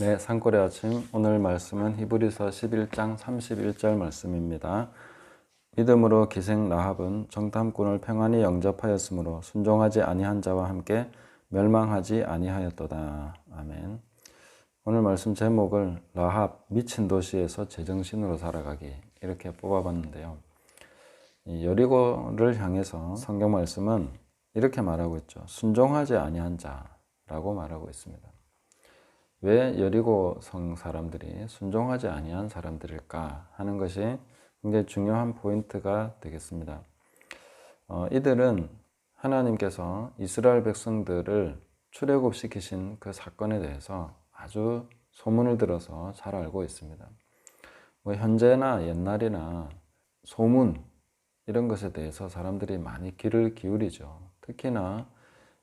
네, 산골의 아침 오늘 말씀은 히브리서 11장 31절 말씀입니다. 믿음으로 기생 라합은 정탐꾼을 평안히 영접하였으므로 순종하지 아니한 자와 함께 멸망하지 아니하였도다. 아멘. 오늘 말씀 제목을 라합 미친 도시에서 제정신으로 살아가기 이렇게 뽑아봤는데요. 여리고를 향해서 성경 말씀은 이렇게 말하고 있죠. 순종하지 아니한 자라고 말하고 있습니다. 왜 여리고 성 사람들이 순종하지 아니한 사람들일까 하는 것이 굉장히 중요한 포인트가 되겠습니다. 어, 이들은 하나님께서 이스라엘 백성들을 출애굽시키신 그 사건에 대해서 아주 소문을 들어서 잘 알고 있습니다. 뭐 현재나 옛날이나 소문 이런 것에 대해서 사람들이 많이 귀를 기울이죠. 특히나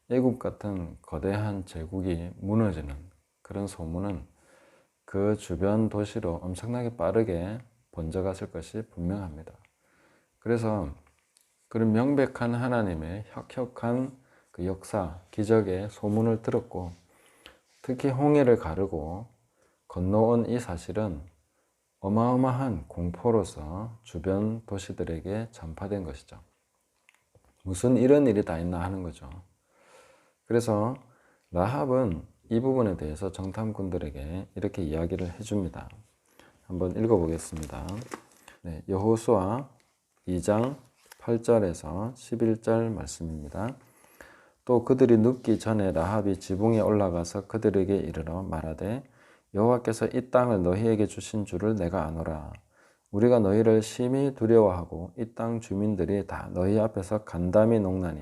애국 같은 거대한 제국이 무너지는 그런 소문은 그 주변 도시로 엄청나게 빠르게 번져갔을 것이 분명합니다. 그래서 그런 명백한 하나님의 혁혁한 그 역사, 기적의 소문을 들었고 특히 홍해를 가르고 건너온 이 사실은 어마어마한 공포로서 주변 도시들에게 전파된 것이죠. 무슨 이런 일이 다 있나 하는 거죠. 그래서 라합은 이 부분에 대해서 정탐꾼들에게 이렇게 이야기를 해줍니다. 한번 읽어보겠습니다. 네, 여호수아 2장 8절에서 11절 말씀입니다. 또 그들이 눕기 전에 라합이 지붕에 올라가서 그들에게 이르러 말하되 여호와께서 이 땅을 너희에게 주신 줄을 내가 아노라. 우리가 너희를 심히 두려워하고 이 땅 주민들이 다 너희 앞에서 간담이 녹나니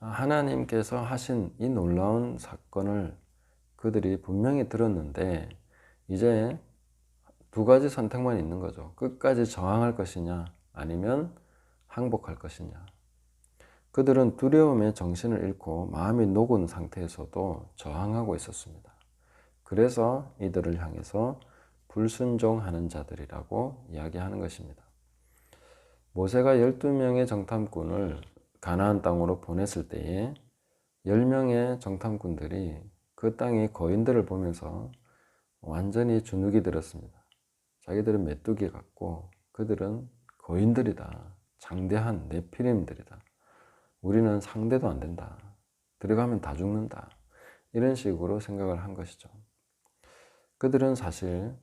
하나님께서 하신 이 놀라운 사건을 그들이 분명히 들었는데 이제 두 가지 선택만 있는 거죠. 끝까지 저항할 것이냐 아니면 항복할 것이냐. 그들은 두려움에 정신을 잃고 마음이 녹은 상태에서도 저항하고 있었습니다. 그래서 이들을 향해서 불순종하는 자들이라고 이야기하는 것입니다. 모세가 12명의 정탐꾼을 가나안 땅으로 보냈을 때에 10명의 정탐꾼들이 그 땅의 거인들을 보면서 완전히 주눅이 들었습니다. 자기들은 메뚜기 같고 그들은 거인들이다. 장대한 네피림들이다. 우리는 상대도 안 된다. 들어가면 다 죽는다. 이런 식으로 생각을 한 것이죠. 그들은 사실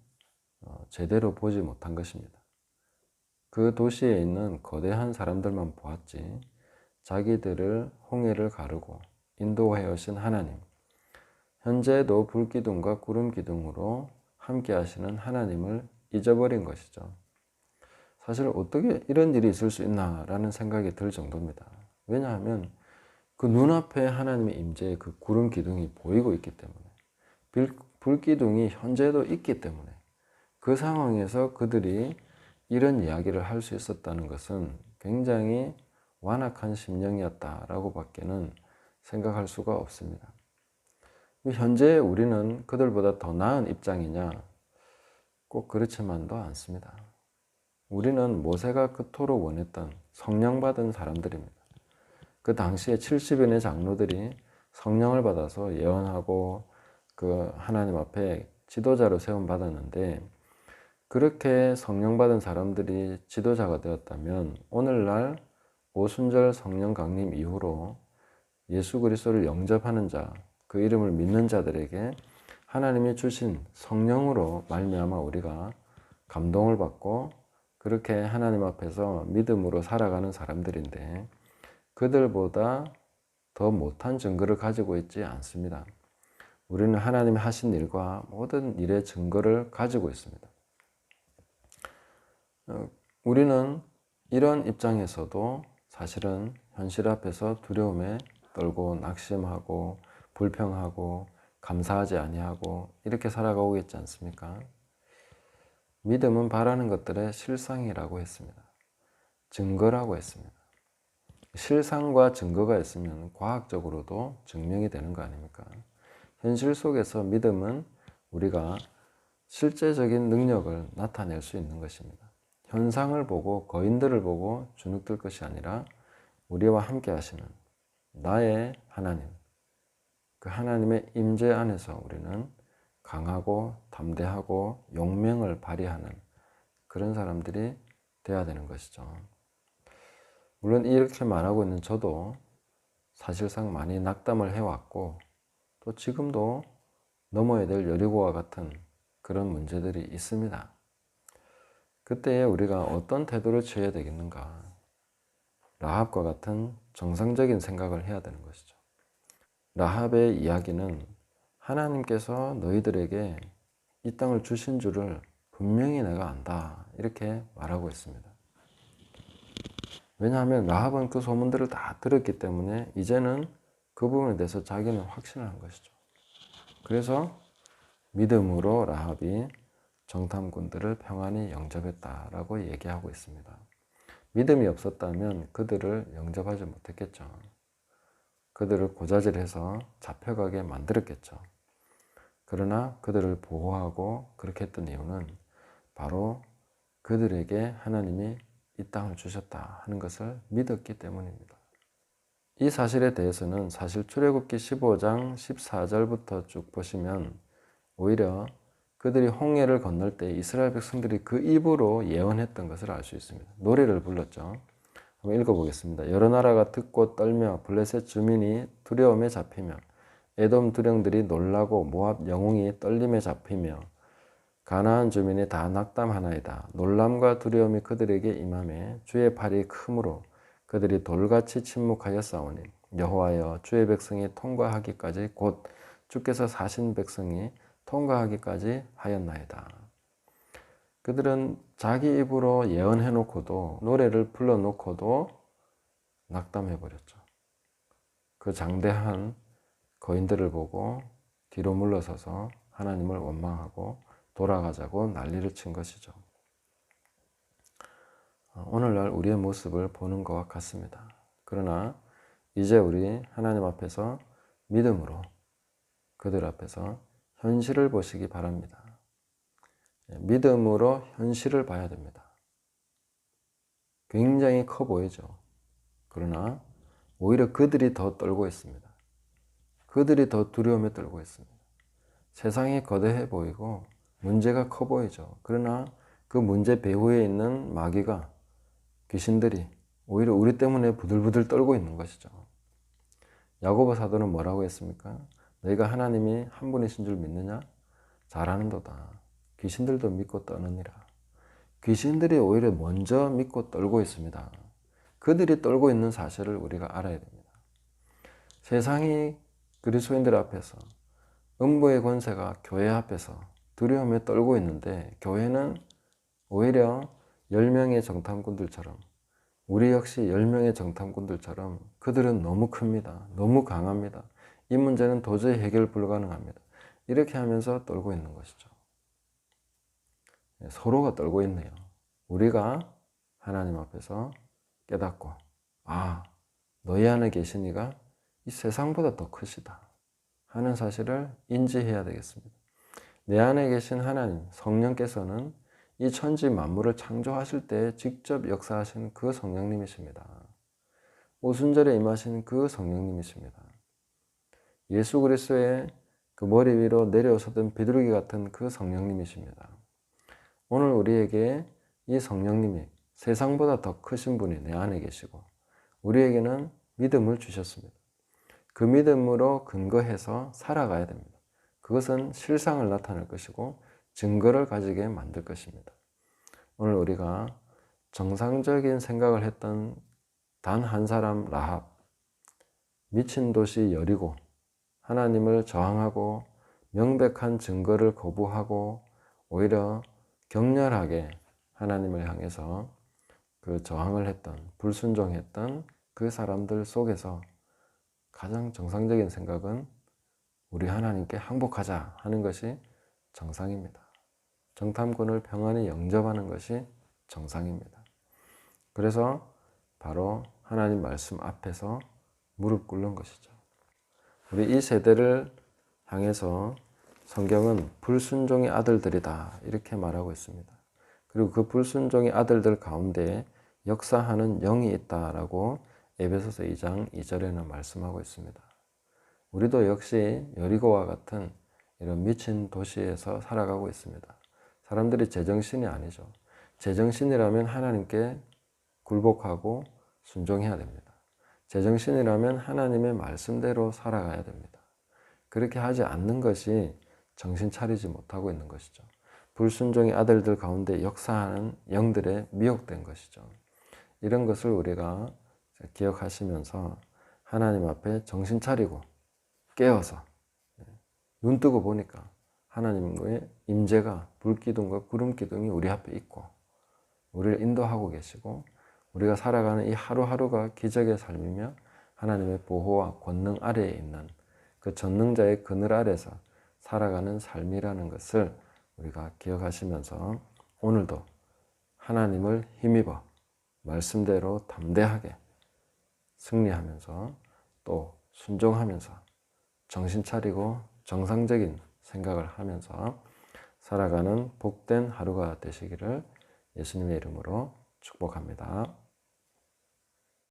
어, 제대로 보지 못한 것입니다. 그 도시에 있는 거대한 사람들만 보았지 자기들을 홍해를 가르고 인도하여 오신 하나님, 현재도 불기둥과 구름기둥으로 함께 하시는 하나님을 잊어버린 것이죠. 사실 어떻게 이런 일이 있을 수 있나라는 생각이 들 정도입니다. 왜냐하면 그 눈앞에 하나님의 임재의 그 구름 기둥이 보이고 있기 때문에 불 기둥이 현재도 있기 때문에 그 상황에서 그들이 이런 이야기를 할 수 있었다는 것은 굉장히 완악한 심령이었다라고 밖에는 생각할 수가 없습니다. 현재 우리는 그들보다 더 나은 입장이냐? 꼭 그렇지만도 않습니다. 우리는 모세가 그토록 원했던 성령 받은 사람들입니다. 그 당시에 70인의 장로들이 성령을 받아서 예언하고 그 하나님 앞에 지도자로 세움 받았는데 그렇게 성령 받은 사람들이 지도자가 되었다면 오늘날 오순절 성령 강림 이후로 예수 그리스도를 영접하는 자, 그 이름을 믿는 자들에게 하나님이 주신 성령으로 말미암아 우리가 감동을 받고 그렇게 하나님 앞에서 믿음으로 살아가는 사람들인데 그들보다 더 못한 증거를 가지고 있지 않습니다. 우리는 하나님이 하신 일과 모든 일의 증거를 가지고 있습니다. 어, 우리는 이런 입장에서도 사실은 현실 앞에서 두려움에 떨고 낙심하고 불평하고 감사하지 아니하고 이렇게 살아가고 있지 않습니까? 믿음은 바라는 것들의 실상이라고 했습니다. 증거라고 했습니다. 실상과 증거가 있으면 과학적으로도 증명이 되는 거 아닙니까? 현실 속에서 믿음은 우리가 실제적인 능력을 나타낼 수 있는 것입니다. 현상을 보고 거인들을 보고 주눅들 것이 아니라 우리와 함께 하시는 나의 하나님, 그 하나님의 임재 안에서 우리는 강하고 담대하고 용맹을 발휘하는 그런 사람들이 돼야 되는 것이죠. 물론 이렇게 말하고 있는 저도 사실상 많이 낙담을 해왔고 또 지금도 넘어야 될 여리고와 같은 그런 문제들이 있습니다. 그때에 우리가 어떤 태도를 취해야 되겠는가? 라합과 같은 정상적인 생각을 해야 되는 것이죠. 라합의 이야기는 하나님께서 너희들에게 이 땅을 주신 줄을 분명히 내가 안다. 이렇게 말하고 있습니다. 왜냐하면 라합은 그 소문들을 다 들었기 때문에 이제는 그 부분에 대해서 자기는 확신을 한 것이죠. 그래서 믿음으로 라합이 정탐꾼들을 평안히 영접했다라고 얘기하고 있습니다. 믿음이 없었다면 그들을 영접하지 못했겠죠. 그들을 고자질해서 잡혀가게 만들었겠죠. 그러나 그들을 보호하고 그렇게 했던 이유는 바로 그들에게 하나님이 이 땅을 주셨다 하는 것을 믿었기 때문입니다. 이 사실에 대해서는 사실 출애굽기 15장 14절부터 쭉 보시면 오히려 그들이 홍해를 건널 때 이스라엘 백성들이 그 입으로 예언했던 것을 알 수 있습니다. 노래를 불렀죠. 한번 읽어보겠습니다. 여러 나라가 듣고 떨며 블레셋 주민이 두려움에 잡히며 에돔 두령들이 놀라고 모압 영웅이 떨림에 잡히며 가나안 주민이 다 낙담하나이다. 놀람과 두려움이 그들에게 임함에 주의 팔이 크므로 그들이 돌같이 침묵하여 싸우니 여호와여 주의 백성이 통과하기까지 곧 주께서 사신 백성이 통과하기까지 하였나이다. 그들은 자기 입으로 예언해 놓고도 노래를 불러 놓고도 낙담해 버렸죠. 그 장대한 거인들을 보고 뒤로 물러서서 하나님을 원망하고 돌아가자고 난리를 친 것이죠. 오늘날 우리의 모습을 보는 것과 같습니다. 그러나 이제 우리 하나님 앞에서 믿음으로 그들 앞에서 현실을 보시기 바랍니다. 예, 믿음으로 현실을 봐야 됩니다. 굉장히 커 보이죠. 그러나 오히려 그들이 더 떨고 있습니다. 그들이 더 두려움에 떨고 있습니다. 세상이 거대해 보이고 문제가 커 보이죠. 그러나 그 문제 배후에 있는 마귀가 귀신들이 오히려 우리 때문에 부들부들 떨고 있는 것이죠. 야고보 사도는 뭐라고 했습니까? 너희가 하나님이 한 분이신 줄 믿느냐? 잘하는도다. 귀신들도 믿고 떠느니라. 귀신들이 오히려 먼저 믿고 떨고 있습니다. 그들이 떨고 있는 사실을 우리가 알아야 됩니다. 세상이 그리스도인들 앞에서 음부의 권세가 교회 앞에서 두려움에 떨고 있는데 교회는 오히려 10명의 정탐꾼들처럼 우리 역시 10명의 정탐꾼들처럼 그들은 너무 큽니다. 너무 강합니다. 이 문제는 도저히 해결 불가능합니다. 이렇게 하면서 떨고 있는 것이죠. 네, 서로가 떨고 있네요. 우리가 하나님 앞에서 깨닫고, 아, 너희 안에 계신 이가 이 세상보다 더 크시다. 하는 사실을 인지해야 되겠습니다. 내 안에 계신 하나님, 성령께서는 이 천지 만물을 창조하실 때 직접 역사하신 그 성령님이십니다. 오순절에 임하신 그 성령님이십니다. 예수 그리스도의 그 머리 위로 내려오셨던 비둘기 같은 그 성령님이십니다. 오늘 우리에게 이 성령님이 세상보다 더 크신 분이 내 안에 계시고 우리에게는 믿음을 주셨습니다. 그 믿음으로 근거해서 살아가야 됩니다. 그것은 실상을 나타낼 것이고 증거를 가지게 만들 것입니다. 오늘 우리가 정상적인 생각을 했던 단 한 사람 라합, 미친 도시 여리고, 하나님을 저항하고 명백한 증거를 거부하고 오히려 격렬하게 하나님을 향해서 그 저항을 했던, 불순종했던 그 사람들 속에서 가장 정상적인 생각은 우리 하나님께 항복하자 하는 것이 정상입니다. 정탐꾼을 평안히 영접하는 것이 정상입니다. 그래서 바로 하나님 말씀 앞에서 무릎 꿇는 것이죠. 우리 이 세대를 향해서 성경은 불순종의 아들들이다 이렇게 말하고 있습니다. 그리고 그 불순종의 아들들 가운데 역사하는 영이 있다라고 에베소서 2장 2절에는 말씀하고 있습니다. 우리도 역시 여리고와 같은 이런 미친 도시에서 살아가고 있습니다. 사람들이 제정신이 아니죠. 제정신이라면 하나님께 굴복하고 순종해야 됩니다. 제정신이라면 하나님의 말씀대로 살아가야 됩니다. 그렇게 하지 않는 것이 정신 차리지 못하고 있는 것이죠. 불순종의 아들들 가운데 역사하는 영들에 미혹된 것이죠. 이런 것을 우리가 기억하시면서 하나님 앞에 정신 차리고 깨어서 눈 뜨고 보니까 하나님의 임재가 불기둥과 구름 기둥이 우리 앞에 있고 우리를 인도하고 계시고 우리가 살아가는 이 하루하루가 기적의 삶이며 하나님의 보호와 권능 아래에 있는 그 전능자의 그늘 아래서 살아가는 삶이라는 것을 우리가 기억하시면서 오늘도 하나님을 힘입어 말씀대로 담대하게 승리하면서 또 순종하면서 정신 차리고 정상적인 생각을 하면서 살아가는 복된 하루가 되시기를 예수님의 이름으로 축복합니다.